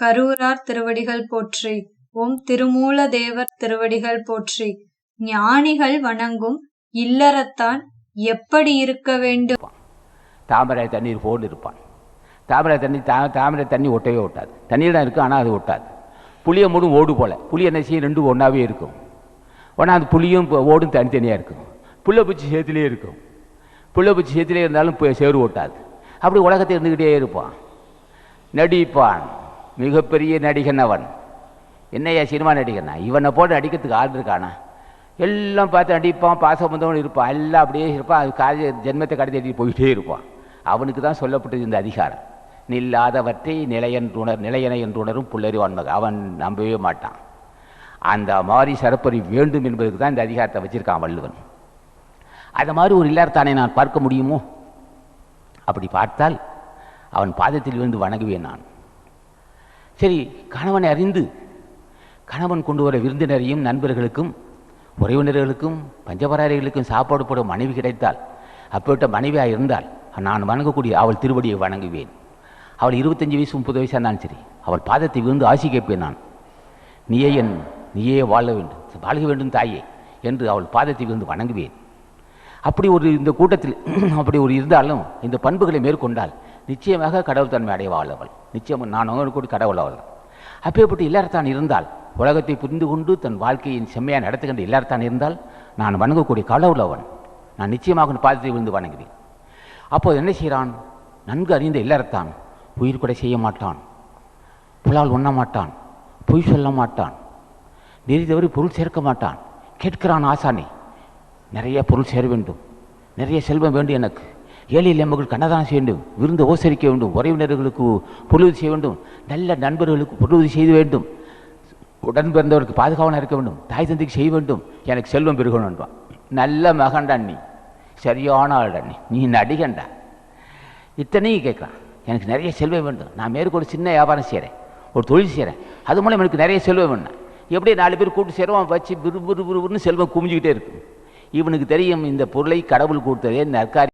கரூரார் திருவடிகள் போற்றி ஓம் திருமூல தேவர் திருவடிகள் போற்றி. ஞானிகள் வணங்கும் இல்லறத்தான் எப்படி இருக்க வேண்டும்? தாமரை தண்ணீர் போல் இருப்பான். தாமரை தண்ணி தா தாமரை தண்ணி ஒட்டவே ஒட்டாது. தண்ணீர் தான் இருக்கும் ஆனால் அது ஒட்டாது. புளியை மூடும் ஓடு போல். புளி என்ன செய்யும்? ரெண்டும் ஒன்றாவே இருக்கும். ஆனால் அந்த புளியும் ஓடும் தனித்தனியாக இருக்கும். புள்ள பூச்சி சேத்துலேயே இருக்கும். புள்ள பூச்சி சேத்துலேயே இருந்தாலும் சேறு ஓட்டாது அப்படி உலகத்தை இருந்துக்கிட்டே இருப்பான். நடிப்பான். மிகப்பெரிய நடிகன் அவன். என்னையா சினிமா நடிகனா? இவனை போட்டு நடிக்கிறதுக்கு ஆள் இருக்கானா? எல்லாம் பார்த்து நடிப்பான் பாசம் வந்தவன் இருப்பான். எல்லாம் அப்படியே இருப்பான். அது காரிய ஜென்மத்தை கடத்தி போயிட்டே இருப்பான். அவனுக்கு தான் சொல்லப்பட்டது இந்த அதிகாரம். நில்லாதவற்றை நிலையன்றுணர் நிலையனை என்றுணரும் புல்லறிவான் மக அவன் நம்பவே மாட்டான். அந்த மாதிரி சரப்பறி வேண்டும் என்பதுக்கு தான் இந்த அதிகாரத்தை வச்சிருக்கான் வள்ளுவன். அது மாதிரி ஒரு இல்லாதானே நான் பார்க்க முடியுமோ? அப்படி பார்த்தால் அவன் பாதத்தில் விழுந்து வணங்குவேன் நான். சரி கணவனை அறிந்து. கணவன் கொண்டு வர விருந்தினரையும் நண்பர்களுக்கும் உறவினர்களுக்கும் பஞ்சபராரிகளுக்கும் சாப்பாடு போடும் மனைவி கிடைத்தால் அப்பேட்ட மனைவியாக இருந்தால் நான் வணங்கக்கூடிய அவள் திருவடியை வணங்குவேன். அவள் இருபத்தஞ்சி வயசு முப்பது வயசாக இருந்தாலும் சரி அவள் பாதத்தை விழுந்து ஆசி கேட்பேன் நான். நீயே என் நீயே வாழ வேண்டும் வாழ்க வேண்டும் தாயே என்று அவள் பாதத்தை விழுந்து வணங்குவேன். அப்படி ஒரு இந்த கூட்டத்தில் அப்படி ஒரு இருந்தாலும் இந்த பண்புகளை மேற்கொண்டால் நிச்சயமாக கடவுள் தன்மை அடைவாள் அவள் நிச்சயம் நான் அவனுக்கு கூட கடவுள் அவள். அப்பேற்பட்டு இல்லறத்தான் இருந்தால் உலகத்தை புரிந்து கொண்டு தன் வாழ்க்கையின் செம்மையாக நடத்துகின்ற இல்லறத்தான் இருந்தால் நான் வணங்கக்கூடிய கடவுள் அவன். நான் நிச்சயமாக பாதத்தை விழுந்து வணங்குவேன். அப்போது என்ன செய்கிறான்? நன்கு அறிந்த இல்லறத்தான் உயிர் கூட செய்ய மாட்டான். புலால் உண்ண மாட்டான். பொய் சொல்ல மாட்டான். நெறி தவறி பொருள் சேர்க்க மாட்டான். கேட்கிறான் ஆசானே நிறைய பொருள் சேர வேண்டும். நிறைய செல்வம் வேண்டும் எனக்கு. ஏழை எம்மகள் கண்ணதானம் செய்ய வேண்டும் விருந்து ஓசரிக்க வேண்டும் உறவினர்களுக்கு பொருளுதவி செய்ய வேண்டும் நல்ல நண்பர்களுக்கு பொருளுதவி செய்ய வேண்டும் உடன் பிறந்தவருக்கு பாதுகாவலாக இருக்க வேண்டும் தாய் தந்தைக்கு செய்ய வேண்டும் எனக்கு செல்வம் பெருகணும்ன்றான் நல்ல மகன்டா நீ சரியான ஆள்டா நீ நீ நடிகண்டா இத்தனையும் கேட்குறான் எனக்கு நிறைய செல்வம் வேண்டும் நான் மேற்கொண்டு சின்ன வியாபாரம் செய்கிறேன் ஒரு தொழில் செய்கிறேன் அது மூலம் எனக்கு நிறைய செல்வம் வேணும். எப்படி நாலு பேர் கூட்டு சேருவான் வச்சு விறு விறுவிறுன்னு செல்வம் குமிஞ்சிக்கிட்டே இருக்கும். இவனுக்கு தெரியும் இந்த பொருளை கடவுள் கொடுத்ததே நற்காரி